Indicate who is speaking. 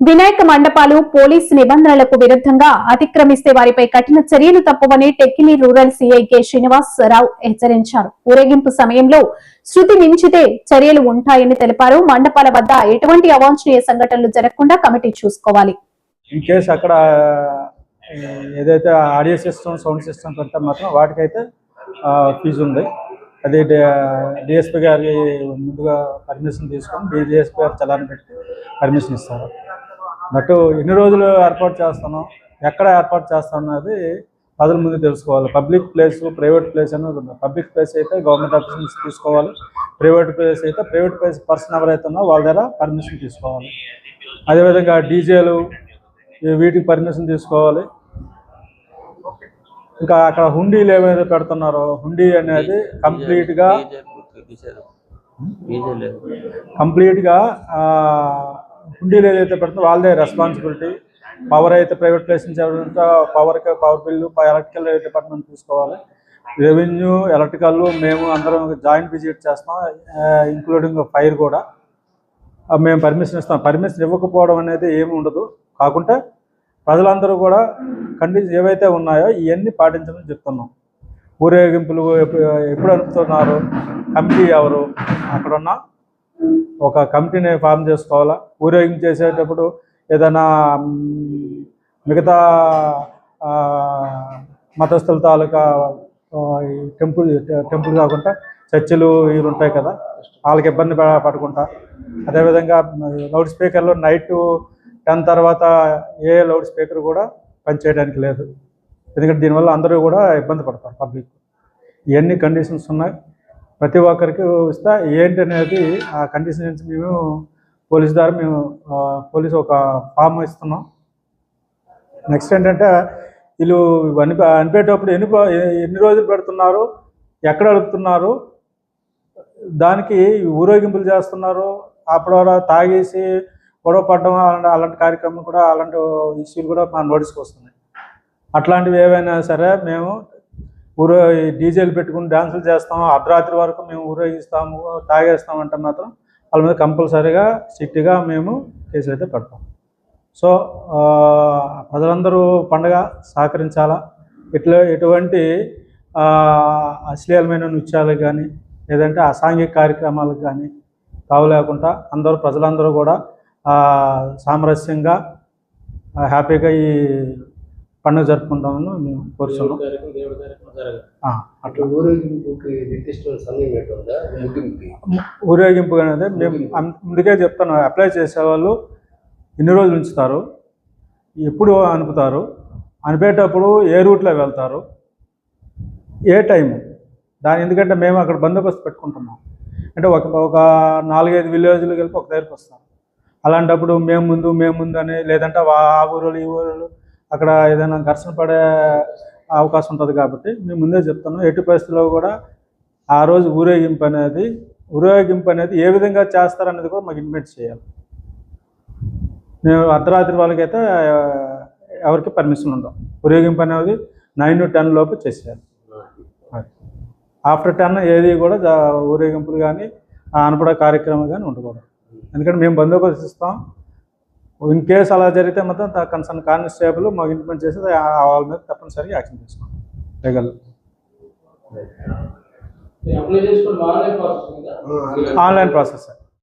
Speaker 1: వినాయక మండపాలు పోలీసు నిబంధనలకు విరుద్ధంగా అతిక్రమిస్తే వారిపై కఠిన చర్యలు తప్పవని Tekkali rural CI K Srinivasarao హెచ్చరించారు. ఊరేగింపు సమయంలో శృతి మించితే చర్యలు ఉంటాయని తెలిపారు. మండపాల వద్ద ఎటువంటి అవాంఛనీయ సంఘటనలు జరగకుండా కమిటీ చూసుకోవాలి.
Speaker 2: ఇన్ అక్కడ ఏదైతే ఆడియో సిస్టమ్ సౌండ్ సిస్టమ్ పెడితే మాత్రం వాటికైతే ఫీజు ఉంది. అది డిఎస్పీ గారి ముందుగా పర్మిషన్ తీసుకొని డిఎస్పీ గారు చలాన్ని పెట్టి పర్మిషన్ ఇస్తారు. బట్ ఎన్ని రోజులు ఏర్పాటు చేస్తాను ఎక్కడ ఏర్పాటు చేస్తాను అన్నది ప్రజల ముందు తెలుసుకోవాలి. పబ్లిక్ ప్లేస్ ప్రైవేట్ ప్లేస్ అనేది ఉంది. పబ్లిక్ ప్లేస్ అయితే గవర్నమెంట్ ఆఫీస్ నుంచి తీసుకోవాలి. ప్రైవేట్ ప్లేస్ అయితే ప్రైవేట్ ప్లేస్ పర్సన్ ఎవరైతే ఉన్నారో వాళ్ళ దగ్గర పర్మిషన్ తీసుకోవాలి. అదేవిధంగా డీజేలు వీటికి పర్మిషన్ తీసుకోవాలి. ఇంకా అక్కడ హుండీలు ఏమైతే పెడుతున్నారో హుండీ అనేది కంప్లీట్గా కంప్లీట్గా హుండీలు ఏదైతే పెడుతుందో. వాళ్ళదే రెస్పాన్సిబిలిటీ పవర్ అయితే ప్రైవేట్ ప్లేస్ నుంచి పవర్ బిల్లు ఎలక్ట్రికల్ డిపార్ట్మెంట్ తీసుకోవాలి. రెవెన్యూ ఎలక్ట్రికల్ మేము అందరం జాయింట్ విజిట్ చేస్తాం ఇంక్లూడింగ్ ఫైర్ కూడా. మేము పర్మిషన్ ఇస్తాం. పర్మిషన్ ఇవ్వకపోవడం అనేది ఏమి ఉండదు. కాకుంటే ప్రజలందరూ కూడా కండిషన్ ఏవైతే ఉన్నాయో ఇవన్నీ పాటించమని చెప్తున్నాం. ఊరేగింపులు ఎప్పుడు ఎప్పుడు అనుపుతున్నారు కమిటీ ఎవరు అక్కడున్న ఒక కమిటీని ఫామ్ చేసుకోవాలా? ఊరేగింపు చేసేటప్పుడు ఏదైనా మిగతా మతస్థుల తాలూకా టెంపుల్ టెంపుల్ కాకుండా చర్చిలు ఇవి ఉంటాయి కదా వాళ్ళకి ఇబ్బంది పడకుండా. అదేవిధంగా లౌడ్ స్పీకర్లు నైట్ టెన్ తర్వాత ఏ లౌడ్ స్పీకర్ కూడా పనిచేయడానికి లేదు. ఎందుకంటే దీనివల్ల అందరూ కూడా ఇబ్బంది పడతారు పబ్లిక్. ఇవన్నీ కండిషన్స్ ఉన్నాయి. ప్రతి ఒక్కరికి ఇస్తా. ఏంటి అనేది ఆ కండిషన్స్ మేము పోలీస్ ద్వారా మేము పోలీస్ ఒక ఫామ్ ఇస్తున్నాం. నెక్స్ట్ ఏంటంటే వీళ్ళు అనిపి అనిపేటప్పుడు ఎన్ని ఎన్ని రోజులు పెడుతున్నారు ఎక్కడ అడుగుతున్నారు దానికి ఊరేగింపులు చేస్తున్నారు అప్పుడు తాగేసి గొడవ పడడం అలాంటి అలాంటి కార్యక్రమం కూడా అలాంటి ఇష్యూలు కూడా మా నోటీస్కి వస్తున్నాయి. అట్లాంటివి ఏవైనా సరే మేము ఊరే డీజేలు పెట్టుకుని డ్యాన్సులు చేస్తాం అర్ధరాత్రి వరకు మేము ఊరేగిస్తాము తాగేస్తాం అంటే మాత్రం వాళ్ళ మీద కంపల్సరీగా స్ట్రిక్ట్గా మేము కేసులు అయితే పెడతాం. సో ప్రజలందరూ పండగ సహకరించాలా? ఇట్లా ఎటువంటి అశ్లీలమైన నృత్యాలకు కానీ లేదంటే అసాంఘిక కార్యక్రమాలకు కానీ తావు లేకుండా అందరూ ప్రజలందరూ కూడా సామరస్యంగా హ్యాపీగా ఈ పండుగ జరుపుకుంటామని మేము
Speaker 3: అట్లా. ముగింపుకి
Speaker 2: ఊరేగింపు అనేది మేము అం- ముందుకే చెప్తాను అప్లై చేసేవాళ్ళు ఎన్ని రోజులు ఉంచుతారు ఎప్పుడు అనుపుతారు అనిపేటప్పుడు ఏ రూట్లో వెళ్తారు ఏ టైము? దాని ఎందుకంటే మేము అక్కడ బందోబస్తు పెట్టుకుంటున్నాం. అంటే ఒక ఒక నాలుగైదు విలేజ్లు కలిపి ఒక దగ్గరికి వస్తాం. అలాంటప్పుడు మేము ముందు మేము ముందు అని లేదంటే ఆ ఊరు ఈ ఊరు అక్కడ ఏదైనా ఘర్షణ పడే అవకాశం ఉంటుంది కాబట్టి మేము ముందే చెప్తాను. ఎట్టి పరిస్థితుల్లో కూడా ఆ రోజు ఊరేగింపు అనేది ఊరేగింపు అనేది ఏ విధంగా చేస్తారనేది కూడా మాకు ఇన్వైట్ చేయాలి. మేము అర్ధరాత్రి వాళ్ళకైతే ఎవరికి పర్మిషన్ ఉండవు ఊరేగింపు అనేది నైన్ టు టెన్ లోపు చేసేయాలి. ఆఫ్టర్ టెన్ ఏది కూడా ఊరేగింపులు కానీ అనపడ కార్యక్రమం కానీ ఉండకూడదు. ఎందుకంటే మేము బందోబస్తు ఇస్తాం. ఇన్ కేసు అలా జరిగితే మాత్రం కన్సర్న్ కానిస్టేబుల్ మాకు ఇంప్లిమెంట్ చేసి వాళ్ళ మీద తప్పనిసరిగా యాక్షన్ తీసుకోండి లీగల్.
Speaker 4: Online process
Speaker 2: process